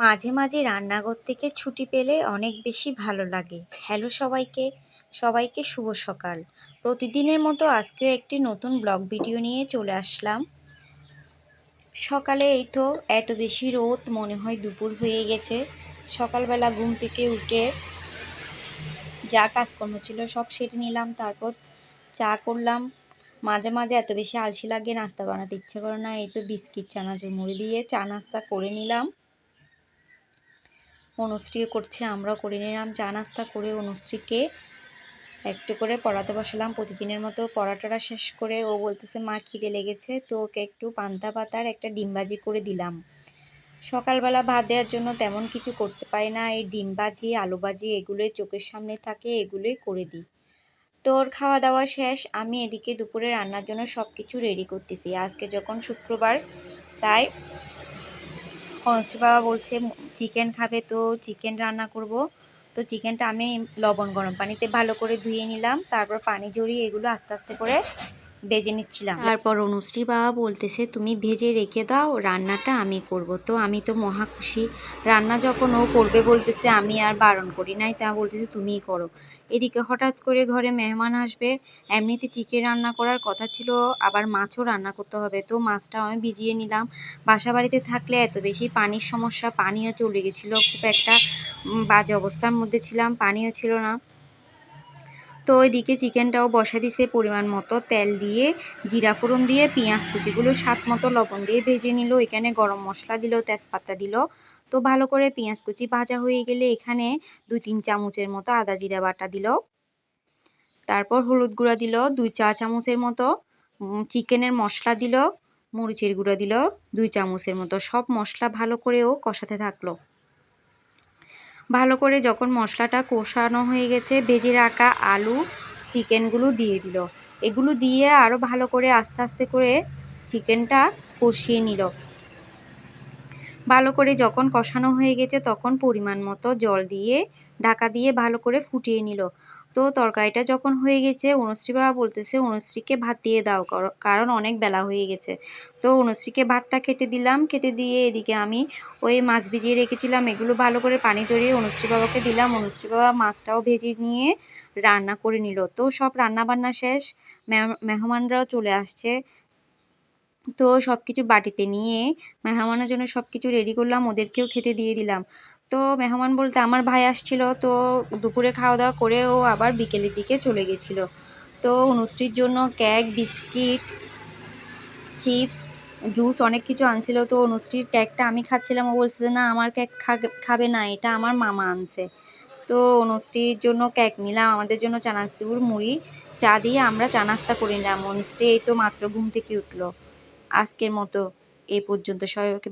মাঝে মাঝে রান্নাঘর থেকে ছুটি পেলে অনেক বেশি ভালো লাগে। হ্যালো সবাইকে সবাইকে শুভ সকাল। প্রতিদিনের মতো আজকেও একটি নতুন ব্লগ ভিডিও নিয়ে চলে আসলাম। সকালে এই তো এত বেশি রোদ, মনে হয় দুপুর হয়ে গেছে। সকালবেলা ঘুম থেকে উঠে যা কাজকর্ম ছিল সব সেরে নিলাম, তারপর চা করলাম। মাঝে মাঝে এত বেশি আলসি লাগে, নাস্তা বানাতে ইচ্ছে করে না, এই তো বিস্কিট, চানাচুর মুড়ি দিয়ে চা নাস্তা করে নিলাম। অনুশ্রীও করছে, আমরাও করে নিলাম। চা নাস্তা করে অনুশ্রীকে একটু করে পড়াতে বসালাম। প্রতিদিনের মতো পড়াটা শেষ করে ও বলতেছে, মা, খিদে লেগেছে। তো ওকে একটু পান্তা পাতার একটা ডিমবাজি করে দিলাম। সকালবেলা ভাত দেওয়ার জন্য তেমন কিছু করতে পারি না। এই ডিমবাজি, আলুবাজি এগুলোই চোখের সামনে থাকে, এগুলোই করে দিই। তোর খাওয়া দাওয়া শেষ। আমি এদিকে দুপুরে রান্নার জন্য সব কিছু রেডি করতেছি। আজকে যখন শুক্রবার, তাই কনসি বাবা বলছে, চিকেন খাবে তো, চিকেন রান্না করব। তো চিকেনটা আমি লবণ গরম পানিতে ভালো করে ধুয়ে নিলাম, তারপর পানি জড়িয়ে এগুলো আস্তে আস্তে করে ভেজে নিচ্ছিলাম। তারপর অনুশ্রী বাবা বলতেছে, তুমি ভেজে রেখে দাও, রান্নাটা আমি করব। তো আমি তো মহা খুশি। রান্না যখন ও করবে বলতেছে, আমি আর বারণ করি নাই। তা বলতেছে, তুমিই করো। এদিকে হঠাৎ করে ঘরে মেহমান আসবে। এমনিতে চিকেন রান্না করার কথা ছিল, আবার মাছও রান্না করতে হবে। তো মাছটাও আমি ভিজিয়ে নিলাম। বাসা বাড়িতে থাকলে এত বেশি পানির সমস্যা পানিও চলে গেছিল। খুব একটা বাজে অবস্থার মধ্যে ছিলাম পানিও ছিল না। তো ওইদিকে চিকেনটাও বসা দিছে পরিমাণ মতো তেল দিয়ে, জিরা ফোড়ন দিয়ে, পেঁয়াজ কুচিগুলো স্বাদ মতো লবণ দিয়ে ভেজে নিল। এখানে গরম মশলা দিল, তেজপাতা দিল। তো ভালো করে পেঁয়াজ কুচি ভাজা হয়ে গেলে এখানে দুই তিন চামচের মতো আদা জিরা বাটা দিল। তারপর হলুদ গুঁড়া দিল, দুই চা চামচের মতো চিকেনের মশলা দিল, মরিচের গুঁড়া দিল, দুই চামচের মতো সব মশলা ভালো করেও কষাতে থাকল। ভালো করে যখন মশলাটা কষানো হয়ে গেছে, ভেজে রাখা আলু, চিকেনগুলো দিয়ে দিল। এগুলো দিয়ে আরও ভালো করে আস্তে আস্তে করে চিকেনটা কষিয়ে নিল। ভালো করে যখন কষানো হয়ে গেছে তখন পরিমাণ মতো জল দিয়ে, ঢাকা দিয়ে ভালো করে ফুটিয়ে নিল। তো তরকারিটা যখন হয়ে গেছে, অনুশ্রী বাবা বলতেছে, অনুশ্রীকে ভাত দিয়ে দাও কারণ অনেক বেলা হয়ে গেছে। তো অনুশ্রীকে ভাতটা খেতে দিলাম, খেতে দিয়ে এদিকে আমি ওই মাছ ভিজিয়ে রেখেছিলাম, এগুলো ভালো করে পানি জড়িয়ে অনুশ্রী বাবাকে দিলাম। অনুশ্রী বাবা মাছটাও ভেজে নিয়ে রান্না করে নিল। তো সব রান্না বান্না শেষ মেহমানরাও চলে আসছে। তো সব কিছু বাটিতে নিয়ে মেহমানের জন্য সব কিছু রেডি করলাম, ওদেরকেও খেতে দিয়ে দিলাম। তো মেহমান বলতে আমার ভাই আসছিল, তো দুপুরে খাওয়া দাওয়া করে ও আবার বিকেলের দিকে চলে গেছিল। তো অনুষ্ঠির জন্য কেক বিস্কিট চিপস জুস অনেক কিছু আনছিল। তো অনুষ্ঠির কেকটা আমি খাচ্ছিলাম। ও বলছে যে, না, আমার কেক খাবে না, এটা আমার মামা আনছে। তো অনুষ্ঠির জন্য কেক নিলাম। আমাদের জন্য চানাচুর মুড়ি, চা দিয়ে আমরা চা নাস্তা করে নিলাম। অনুষ্ঠি এই তো মাত্র ঘুম থেকে উঠল। আজকের মতো এ পর্যন্ত। সবাইকে